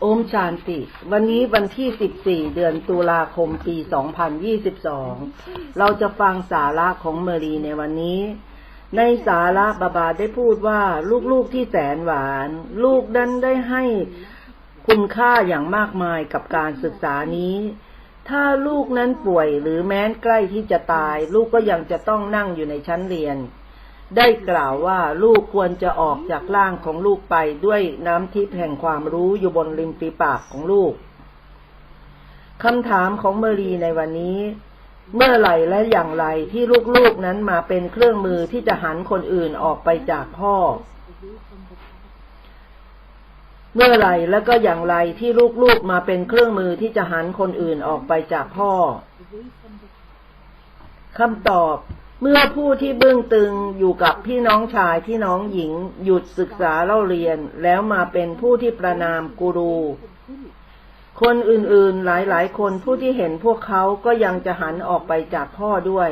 โอมชานติ วันนี้วันที่ 14 เดือนตุลาคม ปี 2022 เราจะฟังสาระของเมรีในวันนี้ ในสาระบาบาได้พูดว่าลูกๆที่แสนหวาน ลูกนั้นได้ให้คุณค่าอย่างมากมายกับการศึกษานี้ ถ้าลูกนั้นป่วยหรือแม้นใกล้ที่จะตาย ลูกก็ยังจะต้องนั่งอยู่ในชั้นเรียน ได้กล่าวว่าลูกควรจะออกจากร่างของลูกไปด้วยน้ำทิพย์แห่งความรู้อยู่บนริมฝีปากของลูกคำถามของเมรีในวันนี้ เมื่อไหร่และอย่างไรที่ลูกๆนั้นมาเป็นเครื่องมือที่จะหันคนอื่นออกไปจากพ่อ เมื่อไหร่แล้วก็อย่างไรที่ลูกๆมาเป็นเครื่องมือที่จะหันคนอื่นออกไปจากพ่อคำตอบ เมื่อผู้ที่เบื้องตึงอยู่กับพี่น้องชายพี่น้องหญิง หยุดศึกษาเล่าเรียน แล้วมาเป็นผู้ที่ประนามกูรู คนอื่นๆหลายๆ คนผู้ที่เห็นพวกเขาก็ยังจะหันออกไปจากพ่อด้วย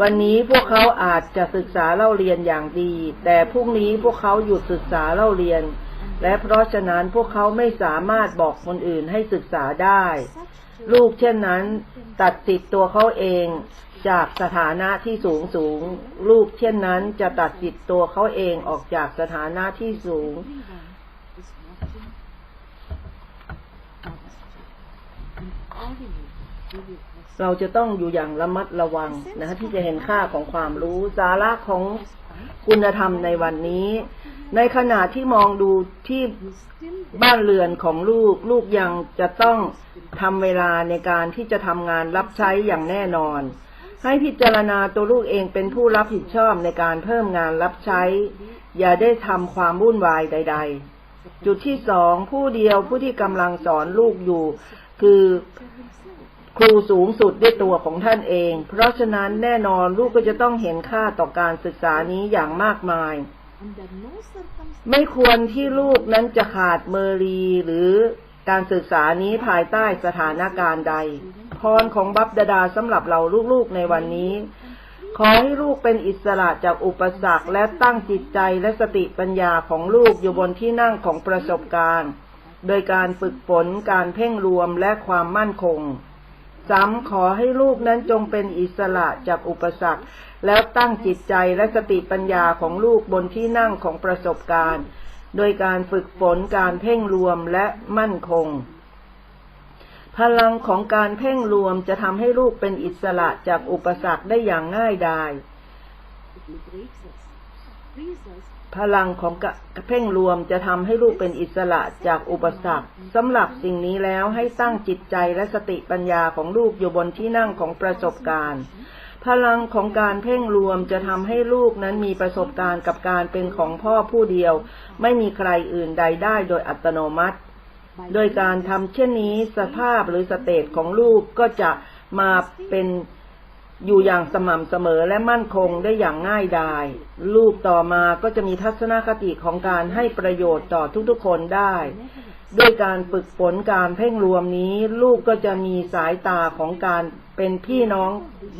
วันนี้พวกเขาอาจจะศึกษาเล่าเรียนอย่างดี แต่พรุ่งนี้พวกเขาหยุดศึกษาเล่าเรียน และเพราะฉะนั้นพวกเขาไม่สามารถบอกคนอื่นให้ศึกษาได้ ลูกเช่นนั้น ตัดสิทธิ์ตัวเขาเอง จากสถานะที่สูงสูง ลูกเช่นนั้นจะตัดสิทธิ์ตัวเขาเองออกจากสถานะที่สูง เราจะต้องอยู่อย่างระมัดระวังนะที่จะเห็นค่าของความรู้สาระของคุณธรรมในวันนี้ ในขณะที่มองดูที่บ้านเรือนของลูก ลูกยังจะต้องทำเวลาในการที่จะทำงานรับใช้อย่างแน่นอน ให้พิจารณาตัวลูกเองเป็นผู้รับผิดชอบในการเพิ่มงานรับใช้ อย่าได้ทำความวุ่นวายใด ๆ จุดที่สองผู้เดียวผู้ที่กำลังสอนลูกอยู่ คือครูสูงสุดด้วยตัวของท่านเอง เพราะฉะนั้นแน่นอนลูกก็จะต้องเห็นค่าต่อการศึกษานี้อย่างมากมาย ไม่ควรที่ลูกนั้นจะขาดเมรีหรือการศึกษานี้ภายใต้สถานการณ์ใด รของบัพดาดาสำหรับเราลูกๆในวันนี้ ขอให้ลูกเป็นอิสระจากอุปสรรคและตั้งจิตใจและสติปัญญาของลูกอยู่บนที่นั่งของประสบการณ์ โดยการฝึกฝนการเพ่งรวมและความมั่นคงซ้ำขอให้ลูกนั้นจงเป็นอิสระจากอุปสรรค แล้วตั้งจิตใจและสติปัญญาของลูกบนที่นั่งของประสบการณ์ โดยการฝึกฝนการเพ่งรวมและมั่นคง พลังของการเพ่งรวมจะทำให้ลูกเป็นอิสระจากอุปสรรคได้อย่างง่ายดาย พลังของเพ่งรวมจะทำให้ลูกเป็นอิสระจากอุปสรรคสำหรับสิ่งนี้แล้วให้ตั้งจิตใจและสติปัญญาของลูกอยู่บนที่นั่งของประสบการณ์ พลังของการเพ่งรวมจะทำให้ลูกนั้นมีประสบการณ์กับการเป็นของพ่อผู้เดียว ไม่มีใครอื่นใดได้โดยอัตโนมัติ โดยการทำเช่นนี้สภาพหรือสเตตของลูกก็จะมาเป็นอยู่อย่างสม่ำเสมอและมั่นคงได้อย่างง่ายดายลูกต่อมาก็จะมีทัศนคติของการให้ประโยชน์ต่อทุกๆคนได้ ด้วยการฝึกฝนการเพ่งรวมนี้ ลูกก็จะมีสายตาของการเป็นพี่น้อง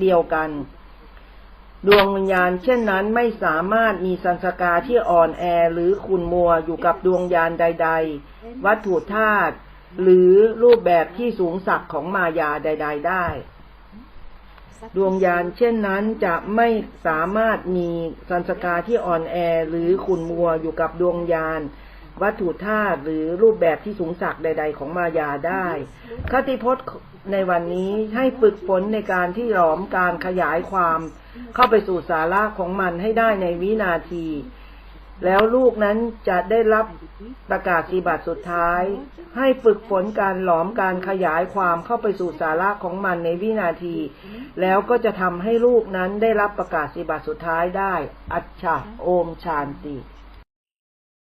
เดียวกัน ดวงวิญญาณเช่นนั้นไม่สามารถมีสันสกาที่อ่อนแอหรือขุนมัวอยู่กับดวงยานใด ๆ วัตถุธาตุหรือรูปแบบที่สูงสักของมายาใด ๆ ได้ ดวงยานเช่นนั้นจะไม่สามารถมีสันสกาที่อ่อนแอหรือขุนมัวอยู่กับดวงยาน วัตถุธาตุหรือรูปแบบที่สูงสักใด ๆ ของมายาได้คติพจน์ในวันนี้ให้ฝึกฝนในการที่หลอมการขยายความ เข้าไปสู่สาระของมันให้ได้ในวินาที แล้วลูกนั้นจะได้รับประกาศสีบัตรสุดท้าย ให้ฝึกฝนการหลอมการขยายความเข้าไปสู่สาระของมันในวินาที แล้วก็จะทำให้ลูกนั้นได้รับประกาศสีบัตรสุดท้ายได้ อัจฉะโอมชานติ